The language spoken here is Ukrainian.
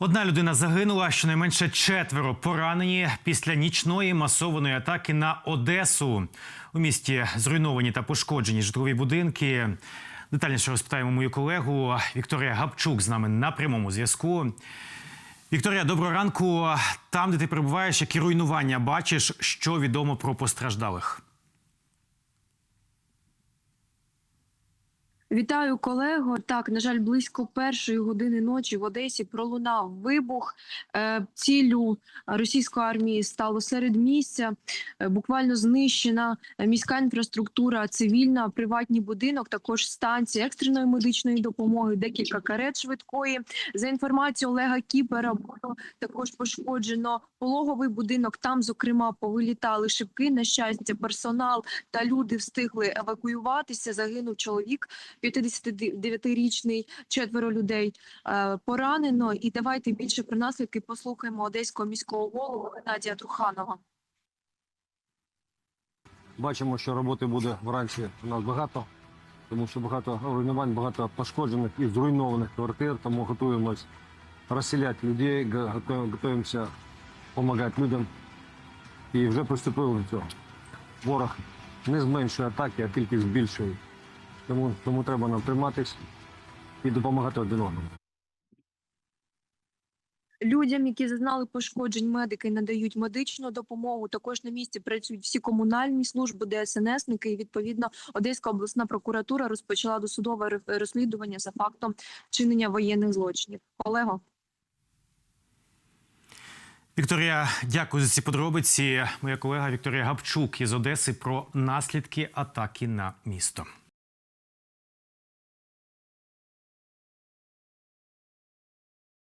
Одна людина загинула, щонайменше четверо поранені після нічної масованої атаки на Одесу. У місті зруйновані та пошкоджені житлові будинки. Детальніше розпитаємо мою колегу Вікторія Гапчук з нами на прямому зв'язку. Вікторія, доброго ранку. Там, де ти перебуваєш, які руйнування бачиш, що відомо про постраждалих? Вітаю колего. Так, на жаль, близько першої години ночі в Одесі пролунав вибух. Е, Ціллю російської армії стало середмістя. Е, Буквально знищена міська інфраструктура, цивільна, приватний будинок, також станція екстреної медичної допомоги, декілька карет швидкої. За інформацією Олега Кіпера, було також пошкоджено пологовий будинок. Там, зокрема, повилітали шибки. На щастя, персонал та люди встигли евакуюватися. Загинув чоловік. 59-річний, четверо людей е, поранено. І давайте більше про наслідки послухаємо одеського міського голову Геннадія Труханова. Бачимо, що роботи буде вранці у нас багато, тому що багато руйнувань, багато пошкоджених і зруйнованих квартир, тому готуємось розселяти людей, готуємося допомагати людям. І вже приступили до цього. Ворог не зменшує атаки, а тільки збільшує. Тому, тому треба нам триматись і допомагати один одному. Людям, які зазнали пошкоджень, медики надають медичну допомогу. Також на місці працюють всі комунальні служби, ДСНСники. І відповідно Одеська обласна прокуратура розпочала досудове розслідування за фактом вчинення воєнних злочинів. Олего. Вікторія, дякую за ці подробиці. Моя колега Вікторія Гапчук із Одеси про наслідки атаки на місто.